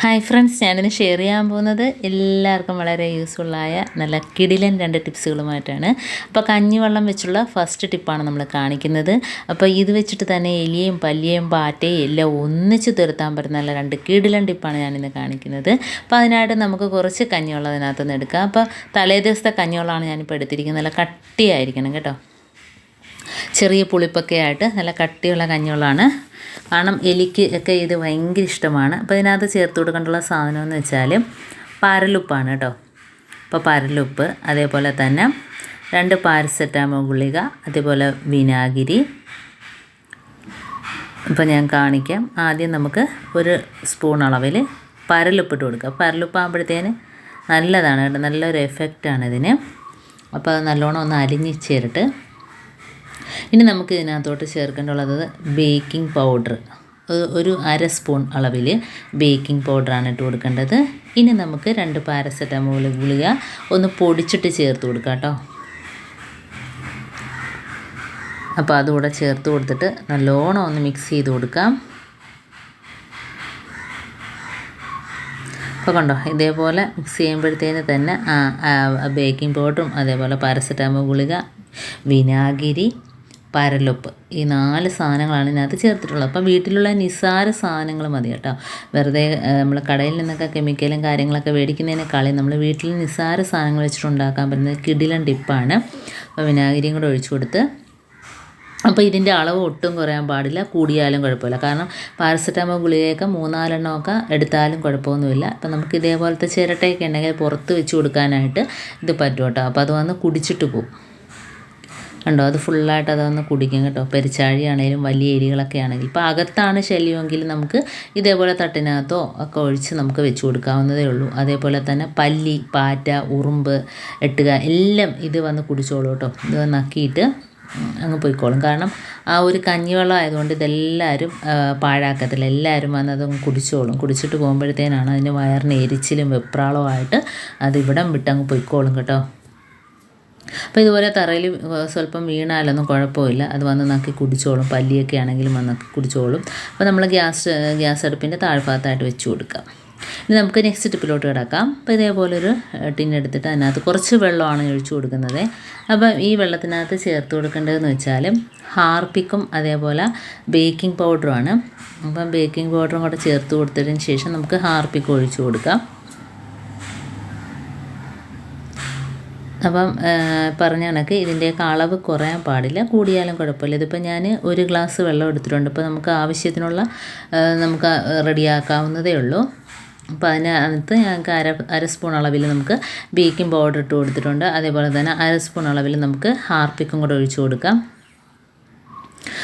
Hi friends ഞാനിന്ന് share ചെയ്യാൻ പോകുന്നത് എല്ലാവർക്കും വളരെ യൂസ്ഫുള്ളായ നല്ല കിടിലൻ രണ്ട് ടിപ്സുകളുമായിട്ടാണ് അപ്പോൾ കഞ്ഞിവെള്ളം വെച്ചുള്ള ഫസ്റ്റ് ടിപ്പാണ് നമ്മൾ കാണിക്കുന്നത്. അപ്പോൾ ഇത് വെച്ചിട്ട് തന്നെ എലിയും പല്ലിയും പാറ്റയും എല്ലാം ഒന്നിച്ച് തീർത്താൻ പറ്റുന്ന നല്ല രണ്ട് കിടിലൻ ടിപ്പാണ് ഞാനിന്ന് കാണിക്കുന്നത്. അപ്പോൾ അതിനായിട്ട് നമുക്ക് കുറച്ച് കഞ്ഞിവെള്ളം അതിനകത്ത് നിന്ന് എടുക്കാം. അപ്പോൾ തലേ ദിവസത്തെ കഞ്ഞിവെള്ളമാണ് ഞാനിപ്പോൾ എടുത്തിരിക്കുന്നത്. നല്ല കട്ടിയായിരിക്കണം കേട്ടോ. ചെറിയ പുളിപ്പൊക്കെ ആയിട്ട് നല്ല കട്ടിയുള്ള കഞ്ഞോളാണ് കാരണം എലിക്ക് ഒക്കെ ഇത് ഭയങ്കര ഇഷ്ടമാണ്. അപ്പോൾ ഇതിനകത്ത് ചേർത്ത് കൊടുക്കേണ്ടുള്ള സാധനം എന്ന് വെച്ചാൽ പരലുപ്പാണ് കേട്ടോ. അപ്പോൾ പരലുപ്പ് അതേപോലെ തന്നെ രണ്ട് പാരസെറ്റാമോൾ ഗുളിക അതേപോലെ വിനാഗിരി. ഇപ്പോൾ ഞാൻ കാണിക്കാം. ആദ്യം നമുക്ക് ഒരു സ്പൂൺ അളവിൽ പരലുപ്പിട്ട് കൊടുക്കുക പരലുപ്പാകുമ്പോഴത്തേന് നല്ലതാണ് കേട്ടോ. നല്ലൊരു എഫക്റ്റാണ് ഇതിന്. അപ്പോൾ അത് നല്ലോണം ഒന്ന് അലിഞ്ഞ് ചേർട്ട് ഇനി നമുക്ക് ഇതിനകത്തോട്ട് ചേർക്കേണ്ടുള്ളത് ബേക്കിംഗ് പൗഡർ. ഒരു അര സ്പൂൺ അളവിൽ ബേക്കിംഗ് പൗഡറാണ് ഇട്ട് കൊടുക്കേണ്ടത്. ഇനി നമുക്ക് രണ്ട് പാരസെറ്റമോൾ ഗുളിക ഒന്ന് പൊടിച്ചിട്ട് ചേർത്ത് കൊടുക്കാം കേട്ടോ. അപ്പോൾ അതുകൂടെ ചേർത്ത് കൊടുത്തിട്ട് നല്ലോണം ഒന്ന് മിക്സ് ചെയ്ത് കൊടുക്കാം. അപ്പോൾ കണ്ടോ ഇതേപോലെ മിക്സ് ചെയ്യുമ്പോഴത്തേന് തന്നെ ബേക്കിംഗ് പൗഡറും അതേപോലെ പാരസെറ്റാമോൾ ഗുളിക വിനാഗിരി പരലുപ്പ്. ഈ നാല് സാധനങ്ങളാണ് ഇതിനകത്ത് ചേർത്തിട്ടുള്ളത്. അപ്പോൾ വീട്ടിലുള്ള നിസ്സാര സാധനങ്ങൾ മതി കേട്ടോ. വെറുതെ നമ്മൾ കടയിൽ നിന്നൊക്കെ കെമിക്കലും കാര്യങ്ങളൊക്കെ മേടിക്കുന്നതിനേക്കാളും നമ്മൾ വീട്ടിൽ നിസ്സാര സാധനങ്ങൾ വെച്ചിട്ട് ഉണ്ടാക്കാൻ പറ്റുന്ന കിടിലൻ ടിപ്പാണ്. അപ്പോൾ വിനാഗിരിയും കൂടെ ഒഴിച്ചു കൊടുത്ത്. അപ്പോൾ ഇതിന്റെ അളവ് ഒട്ടും കുറയാൻ പാടില്ല. കൂടിയാലും കുഴപ്പമില്ല. കാരണം പാരസെറ്റാമോൾ ഗുളികയൊക്കെ മൂന്നാലെണ്ണമൊക്കെ എടുത്താലും കുഴപ്പമൊന്നുമില്ല. അപ്പോൾ നമുക്ക് ഇതേപോലത്തെ ചിരട്ടയൊക്കെ ഉണ്ടെങ്കിൽ പുറത്ത് വെച്ച് കൊടുക്കാനായിട്ട് ഇത് പറ്റും കേട്ടോ. അപ്പോൾ അത് വന്ന് കുടിച്ചിട്ട് പോകും കണ്ടോ? അത് ഫുള്ളായിട്ട് അതൊന്ന് കുടിക്കും കേട്ടോ. പെരിച്ചാഴി ആണെങ്കിലും വലിയ എരികളൊക്കെ ആണെങ്കിൽ ഇപ്പോൾ അകത്താണ് ശല്യമെങ്കിൽ നമുക്ക് ഇതേപോലെ തട്ടിനകത്തോ ഒക്കെ ഒഴിച്ച് നമുക്ക് വെച്ച് കൊടുക്കാവുന്നതേ ഉള്ളൂ. അതേപോലെ തന്നെ പല്ലി പാറ്റ ഉറുമ്പ് എട്ടുക എല്ലാം ഇത് വന്ന് കുടിച്ചോളൂ കേട്ടോ. ഇത് നക്കിയിട്ട് അങ്ങ് പോയിക്കോളും. കാരണം ആ ഒരു കഞ്ഞിവെള്ളം ആയതുകൊണ്ട് ഇതെല്ലാവരും പാഴാക്കത്തില്ല. എല്ലാവരും വന്ന് അതങ്ങ് കുടിച്ചോളും. കുടിച്ചിട്ട് പോകുമ്പോഴത്തേനാണ് അതിന് വയറിന് എരിച്ചിലും വെപ്രാളമായിട്ട് അത് ഇവിടം വിട്ടങ്ങ് പോയിക്കോളും കേട്ടോ. അപ്പോൾ ഇതുപോലെ തറയിൽ സ്വല്പം വീണാലൊന്നും കുഴപ്പമില്ല. അത് വന്ന് നക്കി കുടിച്ചോളും. പല്ലിയൊക്കെ ആണെങ്കിലും വന്ന് നക്കി കുടിച്ചോളും. അപ്പോൾ നമ്മൾ ഗ്യാസ് ഗ്യാസ് അടുപ്പിന്റെ താഴ്ഭാഗത്തായിട്ട് വെച്ച് കൊടുക്കാം. ഇനി നമുക്ക് നെക്സ്റ്റ് ടിപ്പിലോട്ട് കിടക്കാം. അപ്പോൾ ഇതേപോലൊരു ടിൻ എടുത്തിട്ട് അതിനകത്ത് കുറച്ച് വെള്ളമാണ് ഒഴിച്ചു കൊടുക്കുന്നത്. അപ്പം ഈ വെള്ളത്തിനകത്ത് ചേർത്ത് കൊടുക്കേണ്ടതെന്ന് വെച്ചാൽ ഹാർപ്പിക്കും അതേപോലെ ബേക്കിംഗ് പൗഡറുമാണ് അപ്പം ബേക്കിംഗ് പൗഡറും കൂടെ ചേർത്ത് കൊടുത്തതിന് ശേഷം നമുക്ക് ഹാർപ്പിക്ക് ഒഴിച്ചു കൊടുക്കാം. അപ്പം പറഞ്ഞ കണക്ക് ഇതിന്റെയൊക്കെ അളവ് കുറയാൻ പാടില്ല. കൂടിയാലും കുഴപ്പമില്ല. ഇതിപ്പോൾ ഞാൻ ഒരു ഗ്ലാസ് വെള്ളം എടുത്തിട്ടുണ്ട്. ഇപ്പോൾ നമുക്ക് ആവശ്യത്തിനുള്ള നമുക്ക് റെഡിയാക്കാവുന്നതേ ഉള്ളൂ. അപ്പോൾ അതിനകത്ത് ഞങ്ങൾക്ക് അര അര സ്പൂൺ അളവിൽ നമുക്ക് ബേക്കിംഗ് പൗഡർ ഇട്ട് കൊടുത്തിട്ടുണ്ട്. അതേപോലെ തന്നെ അര സ്പൂൺ അളവിൽ നമുക്ക് ഹാർപ്പിക്കും കൂടെ ഒഴിച്ചു കൊടുക്കാം.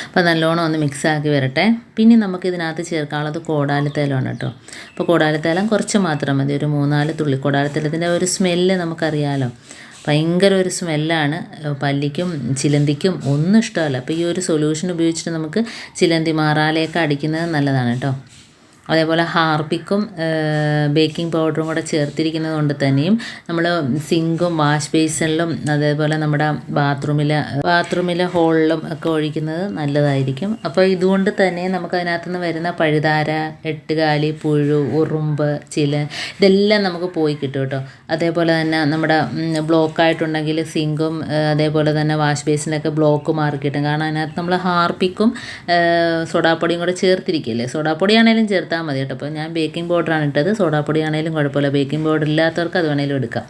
അപ്പോൾ നല്ലോണം ഒന്ന് മിക്സ് ആക്കി വരട്ടെ. പിന്നെ നമുക്ക് ഇതിനകത്ത് ചേർക്കാനുള്ളത് കോടാലിത്തേലമാണ് കേട്ടോ. അപ്പോൾ കോടാലിത്തേലം കുറച്ച് മാത്രം മതി. ഒരു മൂന്നാൽ തുള്ളി. കോടാലിത്തേലത്തിന്റെ ഒരു സ്മെല്ല് നമുക്കറിയാമല്ലോ ഭയങ്കര ഒരു സ്മെല്ലാണ്. പല്ലിക്കും ചിലന്തിക്കും ഒന്നും ഇഷ്ടമല്ല. അപ്പോൾ ഈ ഒരു സൊല്യൂഷൻ ഉപയോഗിച്ചിട്ട് നമുക്ക് ചിലന്തി മാറാലയൊക്കെ അടിക്കുന്നത് നല്ലതാണ് കേട്ടോ. അതേപോലെ ഹാർപ്പിക്കും ബേക്കിംഗ് പൗഡറും കൂടെ ചേർത്തിരിക്കുന്നത് കൊണ്ട് തന്നെയും നമ്മൾ സിങ്കും വാഷ് ബേസിനിലും അതേപോലെ നമ്മുടെ ബാത്റൂമിലെ ബാത്റൂമിലെ ഹോളിലും ഒക്കെ ഒഴിക്കുന്നത് നല്ലതായിരിക്കും. അപ്പോൾ ഇതുകൊണ്ട് തന്നെ നമുക്ക് അതിനകത്തു നിന്ന് വരുന്ന പഴുതാര എട്ടുകാലി പുഴു ഉറുമ്പ് ചില ഇതെല്ലാം നമുക്ക് പോയി കിട്ടും കേട്ടോ. അതേപോലെ തന്നെ നമ്മുടെ ബ്ലോക്ക് ആയിട്ടുണ്ടെങ്കിൽ സിങ്കും അതേപോലെ തന്നെ വാഷ് ബേസിനൊക്കെ ബ്ലോക്ക് മാറി കിട്ടും. കാരണം അതിനകത്ത് നമ്മൾ ഹാർപ്പിക്കും സോഡാപ്പൊടിയും കൂടെ ചേർത്തിരിക്കില്ലേ? സോഡാപ്പൊടിയാണേലും ചേർത്ത് എടുത്താൽ മതി കേട്ടോ. അപ്പോൾ ഞാൻ ബേക്കിംഗ് പൗഡറാണ് ഇട്ടത്. സോഡാപ്പൊടി ആണെങ്കിലും കുഴപ്പമില്ല. ബേക്കിംഗ് പൗഡർ ഇല്ലാത്തവർക്ക് അത് വേണേലും എടുക്കാം.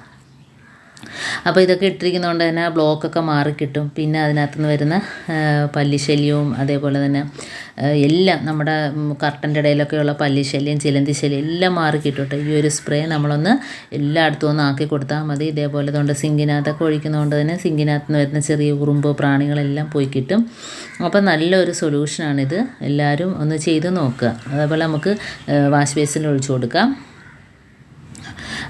അപ്പോൾ ഇതൊക്കെ ഇട്ടിരിക്കുന്നതുകൊണ്ട് തന്നെ ബ്ലോക്കൊക്കെ മാറിക്കിട്ടും. പിന്നെ അതിനകത്തുനിന്ന് വരുന്ന പല്ലിശല്യവും അതേപോലെ തന്നെ എല്ലാം നമ്മുടെ കർട്ടന്റെ ഇടയിലൊക്കെയുള്ള പല്ലിശല്യം ചിലന്തി ശല്യം എല്ലാം മാറിക്കിട്ടും കേട്ടോ ഈ ഒരു സ്പ്രേ നമ്മളൊന്ന് എല്ലായിടത്തും ഒന്ന് ആക്കി കൊടുത്താൽ മതി. ഇതേപോലെ തൊണ്ട് സിങ്കിനകത്തൊക്കെ ഒഴിക്കുന്നതുകൊണ്ട് തന്നെ സിങ്കിനകത്ത് നിന്ന് വരുന്ന ചെറിയ ഉറുമ്പ് പ്രാണികളെല്ലാം പോയി കിട്ടും. അപ്പോൾ നല്ലൊരു സൊല്യൂഷനാണിത്. എല്ലാവരും ഒന്ന് ചെയ്ത് നോക്കുക. അതേപോലെ നമുക്ക് വാഷ് ബേസിൽ ഒഴിച്ചു കൊടുക്കാം.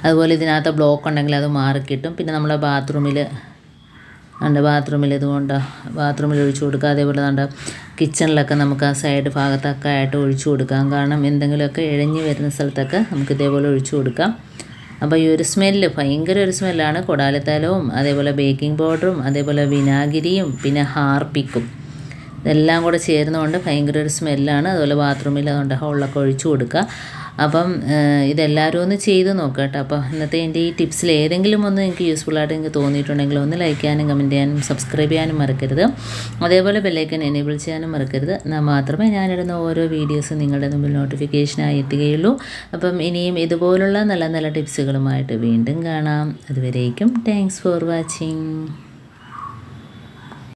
അതുപോലെ ഇതിനകത്ത് ബ്ലോക്ക് ഉണ്ടെങ്കിൽ അത് മാറിക്കിട്ടും. പിന്നെ നമ്മുടെ ബാത്റൂമിൽ ഉണ്ട് ബാത്റൂമിൽ ഇതുകൊണ്ട് ബാത്റൂമിൽ ഒഴിച്ചു കൊടുക്കുക. അതേപോലെ നമ്മുടെ കിച്ചണിലൊക്കെ നമുക്ക് ആ സൈഡ് ഭാഗത്തൊക്കെ ആയിട്ട് ഒഴിച്ചു കൊടുക്കാം. കാരണം എന്തെങ്കിലുമൊക്കെ ഇഴഞ്ഞു വരുന്ന സ്ഥലത്തൊക്കെ നമുക്ക് ഇതേപോലെ ഒഴിച്ചു കൊടുക്കാം. അപ്പോൾ ഈ ഒരു സ്മെല്ല് ഭയങ്കര ഒരു സ്മെല്ലാണ് കൊടാലത്തലവും അതേപോലെ ബേക്കിംഗ് പൗഡറും അതേപോലെ വിനാഗിരിയും പിന്നെ ഹാർപ്പിക്കും. ഇതെല്ലാം കൂടെ ചേരുന്നതുകൊണ്ട് ഭയങ്കര ഒരു സ്മെല്ലാണ് അതുപോലെ ബാത്റൂമിൽ അതുകൊണ്ട് ഹോളിലൊക്കെ ഒഴിച്ചു കൊടുക്കുക. അപ്പം ഇതെല്ലാവരും ഒന്ന് ചെയ്ത് നോക്കുക കേട്ടോ അപ്പോൾ ഇന്നത്തെ എന്റെ ഈ ടിപ്സിൽ ഏതെങ്കിലും ഒന്ന് നിങ്ങൾക്ക് യൂസ്ഫുൾ ആയിട്ട് നിങ്ങൾക്ക് തോന്നിയിട്ടുണ്ടെങ്കിൽ ഒന്ന് ലൈക്ക് ചെയ്യാനും കമന്റ് ചെയ്യാനും സബ്സ്ക്രൈബ് ചെയ്യാനും മറക്കരുത്. അതേപോലെ ബെല്ലൈക്കൻ എനേബിൾ ചെയ്യാനും മറക്കരുത്. മാത്രമേ ഞാനിടുന്ന ഓരോ വീഡിയോസും നിങ്ങളുടെ മുമ്പിൽ നോട്ടിഫിക്കേഷനായി എത്തുകയുള്ളൂ. അപ്പം ഇനിയും ഇതുപോലുള്ള നല്ല നല്ല ടിപ്സുകളുമായിട്ട് വീണ്ടും കാണാം. അതുവരേക്കും താങ്ക്സ് ഫോർ വാച്ചിങ്